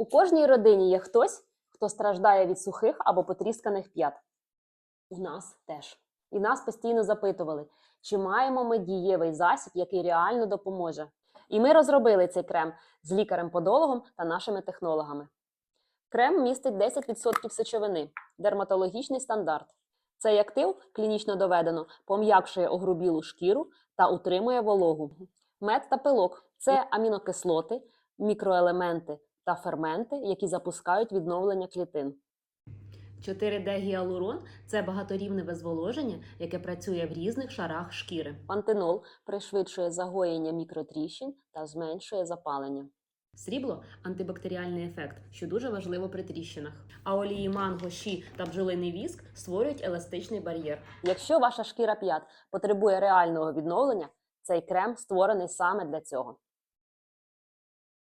У кожній родині є хтось, хто страждає від сухих або потрісканих п'ят. У нас теж. І нас постійно запитували, чи маємо ми дієвий засіб, який реально допоможе. І ми розробили цей крем з лікарем-подологом та нашими технологами. Крем містить 10% сечовини, дерматологічний стандарт. Цей актив клінічно доведено пом'якшує огрубілу шкіру та утримує вологу. Мед та пилок це амінокислоти, мікроелементи та ферменти, які запускають відновлення клітин. 4D-гіалурон – це багаторівневе зволоження, яке працює в різних шарах шкіри. Пантенол пришвидшує загоєння мікротріщин та зменшує запалення. Срібло антибактеріальний ефект, що дуже важливо при тріщинах. А олії манго, ші та бджолиний віск створюють еластичний бар'єр. Якщо ваша шкіра п'ят потребує реального відновлення, цей крем створений саме для цього.